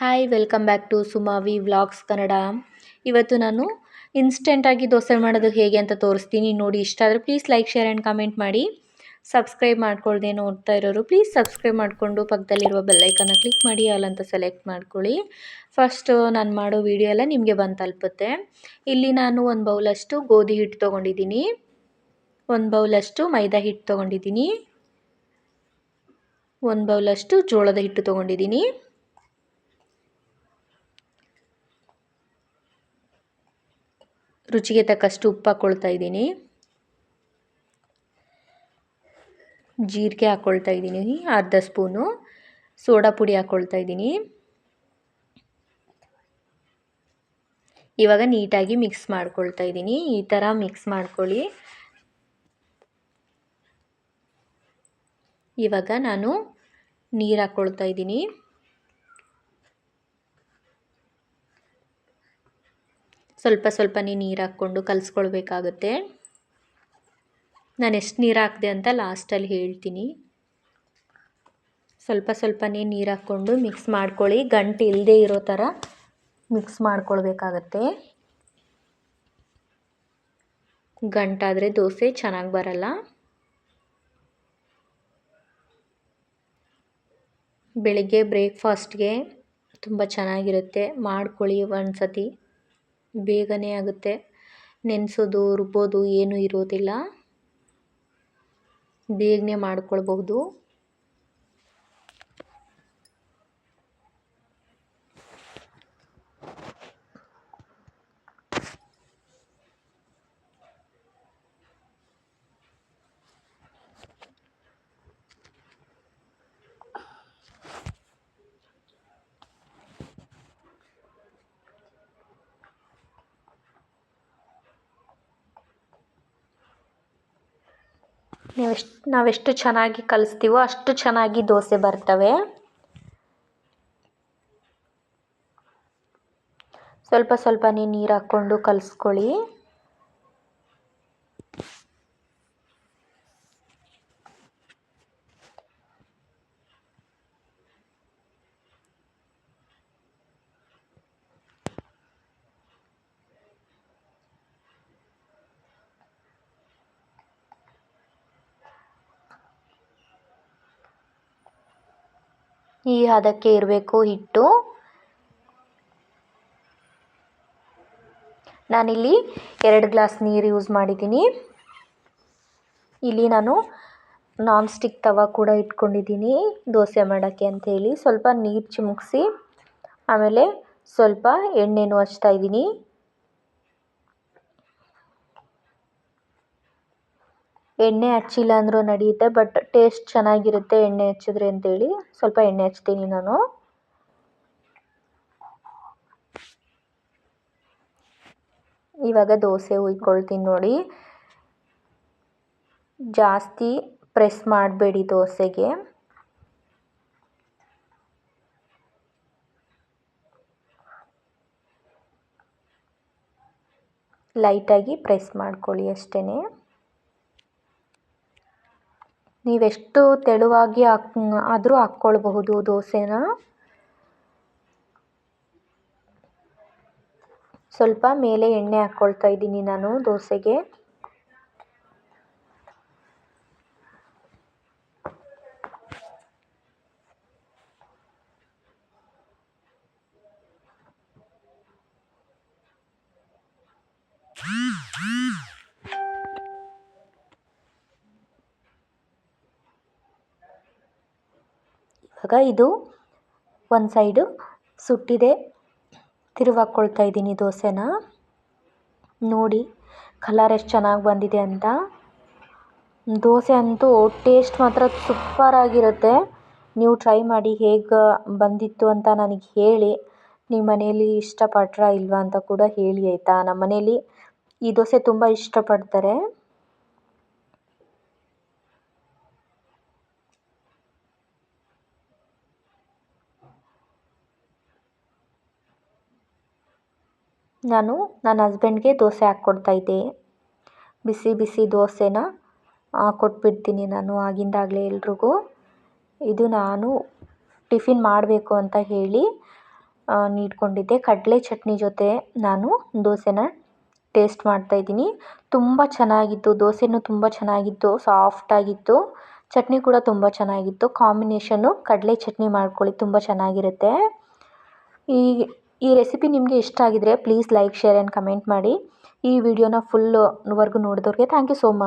Hi welcome back to Sumavi vlogs Kannada ಇವತ್ತು ನಾನು ಇನ್ಸ್ಟೆಂಟಾಗಿ ದೋಸೆ ಮಾಡೋದು ಹೇಗೆ ಅಂತ ತೋರಿಸ್ತೀನಿ. ನೋಡಿ, ಇಷ್ಟ ಆದರೆ please like share and comment ಮಾಡಿ. ಸಬ್ಸ್ಕ್ರೈಬ್ ಮಾಡ್ಕೊಳ್ದೆ ನೋಡ್ತಾ ಇರೋರು ಪ್ಲೀಸ್ ಸಬ್ಸ್ಕ್ರೈಬ್ ಮಾಡಿಕೊಂಡು ಪಕ್ಕದಲ್ಲಿರುವ ಬೆಲ್ಲೈಕನ್ನ ಕ್ಲಿಕ್ ಮಾಡಿ ಅಲ್ಲಂತ ಸೆಲೆಕ್ಟ್ ಮಾಡ್ಕೊಳ್ಳಿ. ಫಸ್ಟು ನಾನು ಮಾಡೋ ವಿಡಿಯೋ ಎಲ್ಲ ನಿಮಗೆ ಬಂದು ತಲುಪುತ್ತೆ. ಇಲ್ಲಿ ನಾನು ಒಂದು ಬೌಲಷ್ಟು ಗೋಧಿ ಹಿಟ್ಟು ತೊಗೊಂಡಿದ್ದೀನಿ. ಒಂದು ಬೌಲಷ್ಟು ಮೈದಾ ಹಿಟ್ಟು ತೊಗೊಂಡಿದ್ದೀನಿ. ಒಂದು ಬೌಲಷ್ಟು ಜೋಳದ ಹಿಟ್ಟು ತೊಗೊಂಡಿದ್ದೀನಿ. ರುಚಿಗೆ ತಕ್ಕಷ್ಟು ಉಪ್ಪು ಹಾಕ್ಕೊಳ್ತಾ ಇದ್ದೀನಿ. ಜೀರಿಗೆ ಹಾಕ್ಕೊಳ್ತಾ ಇದ್ದೀನಿ, ಅರ್ಧ ಸ್ಪೂನು. ಸೋಡಾ ಪುಡಿ ಹಾಕ್ಕೊಳ್ತಾ ಇದ್ದೀನಿ. ಇವಾಗ ನೀಟಾಗಿ ಮಿಕ್ಸ್ ಮಾಡ್ಕೊಳ್ತಾ ಇದ್ದೀನಿ. ಈ ಥರ ಮಿಕ್ಸ್ ಮಾಡ್ಕೊಳ್ಳಿ. ಇವಾಗ ನಾನು ನೀರು ಹಾಕ್ಕೊಳ್ತಾ ಇದ್ದೀನಿ. ಸ್ವಲ್ಪ ಸ್ವಲ್ಪನೇ ನೀರು ಹಾಕ್ಕೊಂಡು ಕಲಿಸ್ಕೊಳ್ಬೇಕಾಗುತ್ತೆ. ನಾನು ಎಷ್ಟು ನೀರು ಹಾಕಿದೆ ಅಂತ ಲಾಸ್ಟಲ್ಲಿ ಹೇಳ್ತೀನಿ. ಸ್ವಲ್ಪ ಸ್ವಲ್ಪನೇ ನೀರು ಹಾಕ್ಕೊಂಡು ಮಿಕ್ಸ್ ಮಾಡ್ಕೊಳ್ಳಿ. ಗಂಟು ಇಲ್ಲದೆ ಇರೋ ಥರ ಮಿಕ್ಸ್ ಮಾಡ್ಕೊಳ್ಬೇಕಾಗತ್ತೆ. ಗಂಟಾದರೆ ದೋಸೆ ಚೆನ್ನಾಗಿ ಬರಲ್ಲ. ಬೆಳಿಗ್ಗೆ ಬ್ರೇಕ್ಫಾಸ್ಟ್ಗೆ ತುಂಬ ಚೆನ್ನಾಗಿರುತ್ತೆ. ಮಾಡ್ಕೊಳ್ಳಿ ಒಂದು ಸತಿ ಬೇಗನೆ ಆಗುತ್ತೆ. ನೆನೆಸೋದು ರುಬ್ಬೋದು ಏನೂ ಇರೋದಿಲ್ಲ. ಬೇಗನೆ ಮಾಡ್ಕೊಳ್ಬಹುದು. ನಾವೆಷ್ಟು ನಾವೆಷ್ಟು ಚೆನ್ನಾಗಿ ಕಲಿಸ್ತೀವೋ ಅಷ್ಟು ಚೆನ್ನಾಗಿ ದೋಸೆ ಬರ್ತವೆ. ಸ್ವಲ್ಪ ಸ್ವಲ್ಪನೇ ನೀರು ಹಾಕ್ಕೊಂಡು ಕಲಿಸ್ಕೊಳ್ಳಿ. ಈ ಹದಕ್ಕೆ ಇರಬೇಕು, ಹಿಟ್ಟು. ನಾನಿಲ್ಲಿ ಎರಡು ಗ್ಲಾಸ್ ನೀರು ಯೂಸ್ ಮಾಡಿದ್ದೀನಿ. ಇಲ್ಲಿ ನಾನು ನಾನ್ ಸ್ಟಿಕ್ ತವ ಕೂಡ ಇಟ್ಕೊಂಡಿದ್ದೀನಿ. ದೋಸೆ ಮಾಡೋಕ್ಕೆ ಅಂಥೇಳಿ ಸ್ವಲ್ಪ ನೀರು ಚಿಮುಕ್ಸಿ, ಆಮೇಲೆ ಸ್ವಲ್ಪ ಎಣ್ಣೆನೂ ಹಚ್ತಾ ಇದ್ದೀನಿ. ಎಣ್ಣೆ ಹಚ್ಚಿಲ್ಲ ಅಂದರೂ ನಡೆಯುತ್ತೆ ಬಟ್ ಟೇಸ್ಟ್ ಚೆನ್ನಾಗಿರುತ್ತೆ ಎಣ್ಣೆ ಹಚ್ಚಿದ್ರೆ ಅಂತೇಳಿ ಸ್ವಲ್ಪ ಎಣ್ಣೆ ಹಚ್ತೀನಿ ನಾನು. ಇವಾಗ ದೋಸೆ ಹುಯ್ಕೊಳ್ತೀನಿ ನೋಡಿ. ಜಾಸ್ತಿ ಪ್ರೆಸ್ ಮಾಡಬೇಡಿ ದೋಸೆಗೆ. ಲೈಟಾಗಿ ಪ್ರೆಸ್ ಮಾಡ್ಕೊಳ್ಳಿ ಅಷ್ಟೇ ನೀವೆಷ್ಟು ತೆಳುವಾಗಿ ಹಾಕ್ ಆದರೂ ಹಾಕ್ಕೊಳ್ಬಹುದು ದೋಸೆನ. ಸ್ವಲ್ಪ ಮೇಲೆ ಎಣ್ಣೆ ಹಾಕ್ಕೊಳ್ತಾ ಇದ್ದೀನಿ ನಾನು ದೋಸೆಗೆ. ಇವಾಗ ಇದು ಒಂದು ಸೈಡು ಸುಟ್ಟಿದೆ. ತಿರುವಾಕ್ಕೊಳ್ತಾ ಇದ್ದೀನಿ ದೋಸೆನ. ನೋಡಿ, ಕಲರ್ ಎಷ್ಟು ಚೆನ್ನಾಗಿ ಬಂದಿದೆ ಅಂತ. ದೋಸೆ ಅಂತೂ ಟೇಸ್ಟ್ ಮಾತ್ರ ಸೂಪರಾಗಿರುತ್ತೆ ನೀವು ಟ್ರೈ ಮಾಡಿ ಹೇಗೆ ಬಂದಿತ್ತು ಅಂತ ನನಗೆ ಹೇಳಿ. ನಿಮ್ಮ ಮನೆಯಲ್ಲಿ ಇಷ್ಟಪಟ್ರಾ ಇಲ್ವಾ ಅಂತ ಕೂಡ ಹೇಳಿ ಆಯಿತಾ? ನಮ್ಮ ಮನೇಲಿ ಈ ದೋಸೆ ತುಂಬ ಇಷ್ಟಪಡ್ತಾರೆ. ನಾನು ನನ್ನ ಹಸ್ಬೆಂಡ್ಗೆ ದೋಸೆ ಹಾಕ್ಕೊಡ್ತಾಯಿದ್ದೆ ಬಿಸಿ ಬಿಸಿ ದೋಸೆನ ಕೊಟ್ಬಿಡ್ತೀನಿ ನಾನು ಆಗಿಂದಾಗಲೇ ಎಲ್ರಿಗೂ. ಇದು ನಾನು ಟಿಫಿನ್ ಮಾಡಬೇಕು ಅಂತ ಹೇಳಿ ನೀಡ್ಕೊಂಡಿದ್ದೆ. ಕಡಲೆ ಚಟ್ನಿ ಜೊತೆ ನಾನು ದೋಸೆನ ಟೇಸ್ಟ್ ಮಾಡ್ತಾಯಿದ್ದೀನಿ ತುಂಬ ಚೆನ್ನಾಗಿತ್ತು, ದೋಸೆನೂ ತುಂಬ ಚೆನ್ನಾಗಿತ್ತು ಸಾಫ್ಟಾಗಿತ್ತು ಚಟ್ನಿ ಕೂಡ ತುಂಬ ಚೆನ್ನಾಗಿತ್ತು. ಕಾಂಬಿನೇಷನ್ನು ಕಡಲೆ ಚಟ್ನಿ ಮಾಡ್ಕೊಳ್ಳಿ, ತುಂಬ ಚೆನ್ನಾಗಿರುತ್ತೆ. ಈ ಈ ರೆಸಿಪಿ ನಿಮಗೆ ಇಷ್ಟ ಆಗಿದ್ರೆ please like share and comment ಮಾಡಿ. ಈ ವಿಡಿಯೋನ ಫುಲ್ಲು ವರ್ಗು ನೋಡಿದವ್ರಿಗೆ ಥ್ಯಾಂಕ್ ಯು ಸೋ ಮಚ್